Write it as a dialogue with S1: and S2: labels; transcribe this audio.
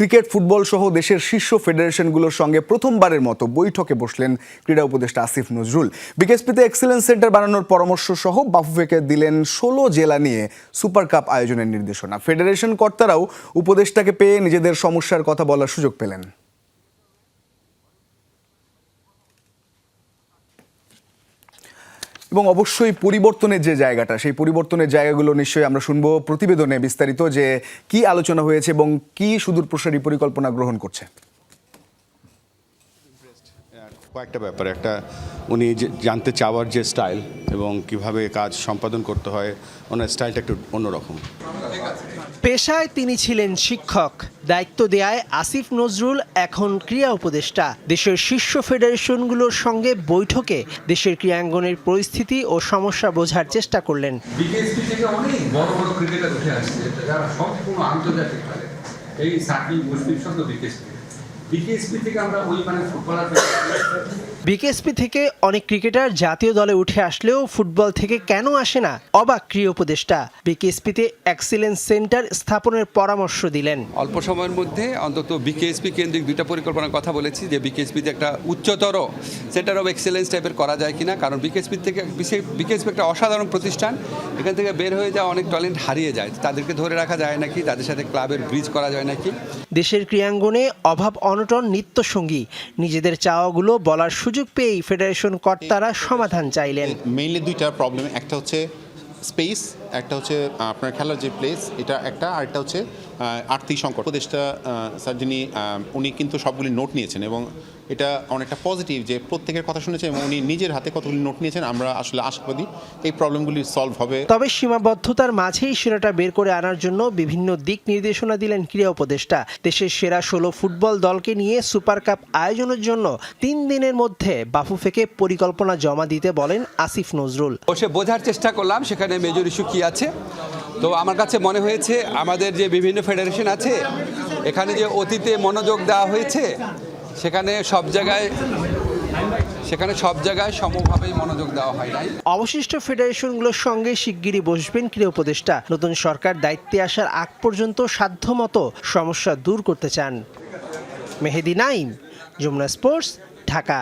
S1: Cricket, football সহ দেশের শীর্ষ ফেডারেশনগুলোর সঙ্গে প্রথমবারের মতো বৈঠকে বসলেন ক্রীড়া উপদেষ্টা আসিফ নজরুল। বিকেএসপিতে এক্সেলেন্স সেন্টার বানানোর পরামর্শ সহ বাফুফেকে দিলেন ষোলো জেলা নিয়ে সুপার কাপ আয়োজনের নির্দেশনা। ফেডারেশন কর্তারাও উপদেষ্টাকে পেয়ে নিজেদের সমস্যার কথা বলার সুযোগ পেলেন। এবং অবশ্যই পরিবর্তনের যে জায়গাটা, সেই পরিবর্তনের জায়গাগুলো নিশ্চয়ই আমরা শুনব প্রতিবেদনে বিস্তারিত যে কি আলোচনা হয়েছে এবং কি সুদূর প্রসারী পরিকল্পনা গ্রহণ করছে।
S2: কয়েকটা ব্যাপার। একটা উনি জানতে চাওয়ার যে স্টাইল এবং কীভাবে কাজ সম্পাদন করতে হয় ওনার স্টাইলটা একটু অন্যরকম।
S3: পেশায় তিনি ছিলেন শিক্ষক। দায়িত্ব দেয়ায় আসিফ নজরুল এখন ক্রীড়া উপদেষ্টা। দেশের শীর্ষ ফেডারেশনগুলোর সঙ্গে বৈঠকে দেশের ক্রীড়াঙ্গনের পরিস্থিতি ও সমস্যা বোঝার চেষ্টা করলেন।
S4: থেকে অনেক বড় বড় ক্রিকেটার উঠে আসছে যারা সম্পূর্ণ আন্তর্জাতিক এই সাকিব মুশফিক সব বিকেএসপি বিকেএসপি থেকে আমরা ওই মানে ফুটবলার
S3: বিকেএসপি থেকে অনেক ক্রিকেটার জাতীয় দলে উঠে আসলেও ফুটবল থেকে কেন আসে না? অবাক ক্রিয় উপদেষ্টা। বিকেএসপিতে এক্সিলেন্স সেন্টার স্থাপনের পরামর্শ দিলেন।
S5: অল্প সময়ের মধ্যে অন্তত বিকেএসপি কেন্দ্রিক দুইটা পরিকল্পনার কথা বলেছি যে বিকেএসপিতে একটা উচ্চতর সেন্টার অফ এক্সেলেন্স টাইপের করা যায় কিনা কারণ বিকেএসপি থেকে বিশেষ বিকেএসপি একটা অসাধারণ প্রতিষ্ঠান। এখান থেকে বের হয়ে যাওয়া অনেক ট্যালেন্ট হারিয়ে যায়। তাদেরকে ধরে রাখা যায় নাকি? তাদের সাথে ক্লাবের ব্রিজ করা যায় নাকি?
S3: দেশের ক্রীড়াঙ্গনে অভাব অনটন নিত্যসঙ্গী। নিজেদের চাওয়াগুলো বলার সুযোগ পেয়েই ফেডারেশন কর্তারা সমাধান চাইলেন।
S6: মেইনলি দুইটা প্রবলেম একটা হচ্ছে স্পেস একটা হচ্ছে আপনার খেলার যে প্লেস এটা একটা, আর একটা হচ্ছে আর্থিক সংকট। উপদেশটা স্যার যিনি উনি কিন্তু সবগুলি নোট নিয়েছেন এবং এটা অনেকটা পজিটিভ যে প্রত্যেকের কথা শুনেছেন এবং উনি নিজের হাতে কতগুলি নোট নিয়েছেন আমরা আসলে আশাবাদী এই প্রবলেমগুলি সলভ হবে।
S3: তবে সীমাবদ্ধতার মাঝেই সেরাটা বের করে আনার জন্য বিভিন্ন দিক নির্দেশনা দিলেন ক্রীড়া উপদেষ্টা। দেশের সেরা ষোলো ফুটবল দলকে নিয়ে সুপার কাপ আয়োজনের জন্য তিন দিনের মধ্যে বাফুফেকে পরিকল্পনা জমা দিতে বলেন আসিফ নজরুল।
S5: বসে বোঝার চেষ্টা করলাম সেখানে মেজর ইস্যু কী আছে। তো আমার কাছে মনে হয়েছে আমাদের যে বিভিন্ন ফেডারেশন আছে এখানে যে অতীতে মনোযোগ দেওয়া হয়েছে সেখানে সব জায়গায়, সেখানে সব জায়গায় সমভাবেই মনোযোগ দেওয়া হয় নাই।
S3: অবশিষ্ট ফেডারেশনগুলোর সঙ্গে শিগগিরই বসবেন ক্রীড়া উপদেষ্টা। নতুন সরকার দায়িত্বে আসার আগ পর্যন্ত সাধ্যমতো সমস্যা দূর করতে চান। মেহেদি নাইম, যমুনা স্পোর্টস, ঢাকা।